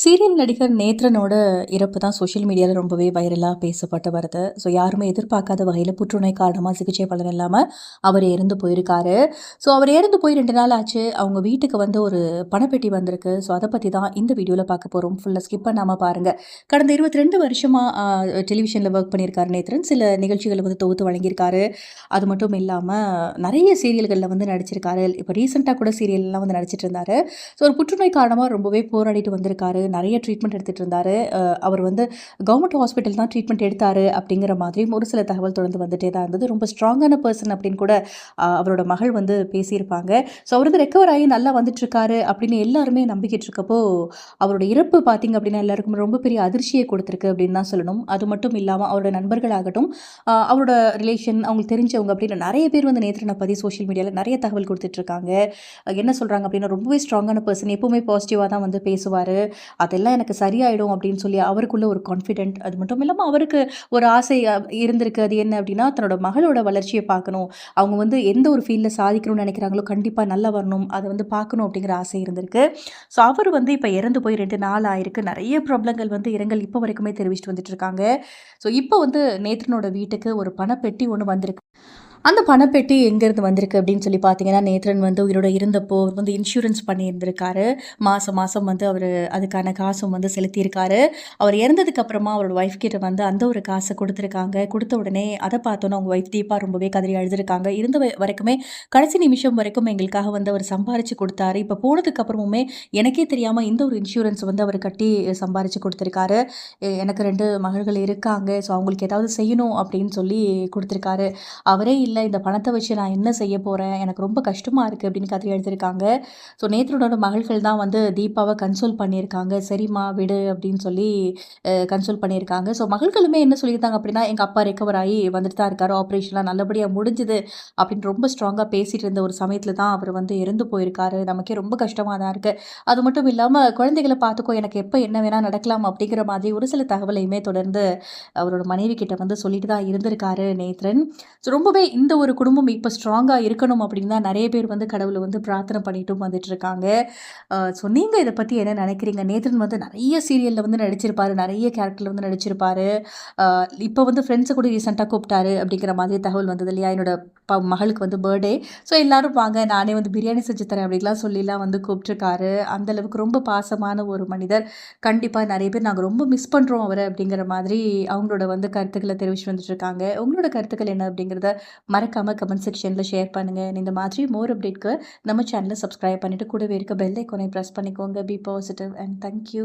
Serial நடிகர் நேத்ரனோட இறப்பு தான் சோஷியல் மீடியாவில் ரொம்பவே வைரலாக பேசப்பட்டு வருது. ஸோ யாருமே எதிர்பார்க்காத வகையில் புற்றுநோய் காரணமாக சிகிச்சை பலன் இல்லாமல் அவர் இறந்து போயிருக்காரு. ஸோ அவர் இறந்து போய் ரெண்டு நாள் ஆச்சு. அவங்க வீட்டுக்கு வந்து ஒரு பணப்பெட்டி வந்திருக்கு. ஸோ அதை பற்றி தான் இந்த வீடியோவில் பார்க்க போகிறோம் ஃபுல்லாக ஸ்கிப் பண்ணாமல் பாருங்கள் கடந்த இருபத்தி ரெண்டு வருஷமாக டெலிவிஷனில் ஒர்க் பண்ணியிருக்காரு நேத்ரன். சில நிகழ்ச்சிகளை வந்து தொகுத்து வழங்கியிருக்காரு. அது மட்டும் இல்லாமல் நிறைய சீரியல்களில் வந்து நடிச்சிருக்காரு. இப்போ ரீசெண்டாக கூட சீரியல்லாம் வந்து நடிச்சிட்டு இருந்தாரு. ஸோ ஒரு புற்றுநோய் காரணமாக ரொம்பவே போராடிட்டு வந்திருக்காரு. நிறைய ட்ரீட்மெண்ட் எடுத்துகிட்டு இருந்தார். அவர் வந்து கவர்மெண்ட் ஹாஸ்பிட்டல் தான் ட்ரீட்மெண்ட் எடுத்தார் அப்படிங்கிற மாதிரியும் ஒரு சில தகவல் தொடர்ந்து வந்துட்டே தான் இருந்தது. ரொம்ப ஸ்ட்ராங்கான பர்சன் அப்படின்னு கூட அவரோட மகள் வந்து பேசியிருப்பாங்க. ஸோ அவர் வந்து ரெக்கவர் ஆகி நல்லா வந்துட்டுருக்காரு அப்படின்னு எல்லாருமே நம்பிக்கிட்டு இருக்கப்போ அவரோட இறப்பு பார்த்திங்க அப்படின்னா எல்லாருக்கும் ரொம்ப பெரிய அதிர்ச்சியை கொடுத்துருக்கு அப்படின்னு தான் சொல்லணும். அது மட்டும் இல்லாமல் அவரோட நண்பர்களாகட்டும் அவரோட ரிலேஷன் அவங்களுக்கு தெரிஞ்சவங்க அப்படின்னு நிறைய பேர் வந்து நேத்திரனை பற்றி சோஷியல் மீடியாவில் நிறைய தகவல் கொடுத்துட்ருக்காங்க என்ன சொல்கிறாங்க அப்படின்னா ரொம்பவே ஸ்ட்ராங்கான பர்சன் எப்போவுமே பாசிட்டிவாக தான் வந்து பேசுவார். அதெல்லாம் எனக்கு சரியாயிடும் அப்படின்னு சொல்லி அவருக்குள்ள ஒரு கான்ஃபிடென்ட் அது மட்டும் இல்லாமல் அவருக்கு ஒரு ஆசை இருந்திருக்கு. அது என்ன அப்படின்னா தன்னோட மகளோட வளர்ச்சியை பார்க்கணும். அவங்க வந்து எந்த ஒரு ஃபீல்டில் சாதிக்கணும்னு நினைக்கிறாங்களோ கண்டிப்பாக நல்லா வரணும். அதை வந்து பார்க்கணும் அப்படிங்கிற ஆசை இருந்திருக்கு. ஸோ அவர் வந்து இப்போ இறந்து போய் ரெண்டு நாள் ஆயிருக்கு. நிறைய ப்ராப்ளங்கள் வந்து இரங்கல் இப்போ வரைக்குமே தெரிவிச்சிட்டு வந்துட்டு இருக்காங்க. ஸோ இப்போ வந்து நேத்ரனோட வீட்டுக்கு ஒரு பணப்பெட்டி ஒன்று வந்திருக்கு. அந்த பணப்பெட்டி எங்கேருந்து வந்திருக்கு அப்படின்னு சொல்லி பார்த்தீங்கன்னா நேத்ரன் வந்து உயிரோட இருந்தப்போ அவர் வந்து இன்சூரன்ஸ் பண்ணியிருந்திருக்காரு. மாதம் மாதம் வந்து அவர் அதுக்கான காசும் வந்து செலுத்தியிருக்காரு. அவர் இறந்ததுக்கு அப்புறமா அவரோட ஒய்ஃப் கிட்ட வந்து அந்த ஒரு காசை கொடுத்துருக்காங்க. கொடுத்த உடனே அதை பார்த்தோன்னா அவங்க ஒய்ஃப் தீபா ரொம்பவே கதறி அழுதுருக்காங்க. இருந்த வ- வரைக்குமே கடைசி நிமிஷம் வரைக்கும் எங்களுக்காக வந்து அவர் சம்பாரிச்சு கொடுத்தாரு. இப்போ போனதுக்கு அப்புறமுமே எனக்கே தெரியாமல் இந்த ஒரு இன்சூரன்ஸ் வந்து அவர் கட்டி சம்பாரிச்சு கொடுத்துருக்காரு. எனக்கு ரெண்டு மகள்கள் இருக்காங்க. ஸோ அவங்களுக்கு ஏதாவது செய்யணும் அப்படின்னு சொல்லி கொடுத்துருக்காரு. அவரே இல்லை இல்லை இந்த பணத்தை வச்சு நான் என்ன செய்ய போகிறேன் எனக்கு ரொம்ப கஷ்டமாக இருக்குது அப்படின்னு கதறி எழுதியிருக்காங்க. ஸோ நேத்ரோட மகள்கள் தான் வந்து தீபாவை கன்சோல் பண்ணியிருக்காங்க. சரிம்மா விடு அப்படின்னு சொல்லி கன்சோல் பண்ணியிருக்காங்க. ஸோ மகள்களுமே என்ன சொல்லியிருந்தாங்க அப்படின்னா எங்கள் அப்பா ரெக்கவர் ஆகி வந்துட்டு தான் இருக்காரு. ஆப்ரேஷன்லாம் நல்லபடியாக முடிஞ்சுது. அப்படின்னு ரொம்ப ஸ்ட்ராங்காக பேசிகிட்டு இருந்த ஒரு சமயத்தில் தான் அவர் வந்து இறந்து போயிருக்காரு. நமக்கே ரொம்ப கஷ்டமாக தான் இருக்குது அது மட்டும் இல்லாமல் குழந்தைகளை பார்த்துக்கோ எனக்கு எப்போ என்ன வேணால் நடக்கலாம் அப்படிங்கிற மாதிரி ஒரு சில தகவலையுமே தொடர்ந்து அவரோட மனைவி கிட்ட வந்து சொல்லிட்டு தான் இருந்திருக்காரு நேத்ரன். ஸோ ரொம்பவே இந்த இந்த ஒரு குடும்பம் இப்போ ஸ்ட்ராங்காக இருக்கணும் அப்படின்னு தான் நிறைய பேர் வந்து கடவுளை வந்து பிரார்த்தனை பண்ணிட்டும் வந்துட்டு இருக்காங்க ஸோ நீங்கள் இதை பற்றி என்ன நினைக்கிறீங்க? நேத்ரன் வந்து நிறைய சீரியலில் வந்து நடிச்சிருப்பாரு நிறைய கேரக்டரில் வந்து நடிச்சிருப்பாரு. இப்போ வந்து ஃப்ரெண்ட்ஸை கூட ரீசெண்டாக கூப்பிட்டாரு அப்படிங்கிற மாதிரி தகவல் வந்தது இல்லையா? என்னோட ப மகளுக்கு வந்து பர்த்டே ஸோ எல்லாரும் வாங்க நானே வந்து பிரியாணி செஞ்சு தரேன் அப்படிலாம் சொல்லிலாம் வந்து கூப்பிட்ருக்காரு. அந்தளவுக்கு ரொம்ப பாசமான ஒரு மனிதர். கண்டிப்பாக நிறைய பேர் நாங்கள் ரொம்ப மிஸ் பண்ணுறோம் அவரை அப்படிங்கிற மாதிரி அவங்களோட வந்து கருத்துக்களை தெரிவிச்சு வந்துட்டு இருக்காங்க உங்களோட கருத்துக்கள் என்ன அப்படிங்கிறத மறக்காமல் கமெண்ட் செக்ஷனில் ஷேர் பண்ணுங்கள் இந்த மாதிரி மோர் அப்டேட்க்கு நம்ம சேனலை சப்ஸ்கிரைப் பண்ணிவிட்டு கூடவே இருக்க பெல் ஐக்கோனை ப்ரெஸ் பண்ணிக்கோங்க. Be positive and thank you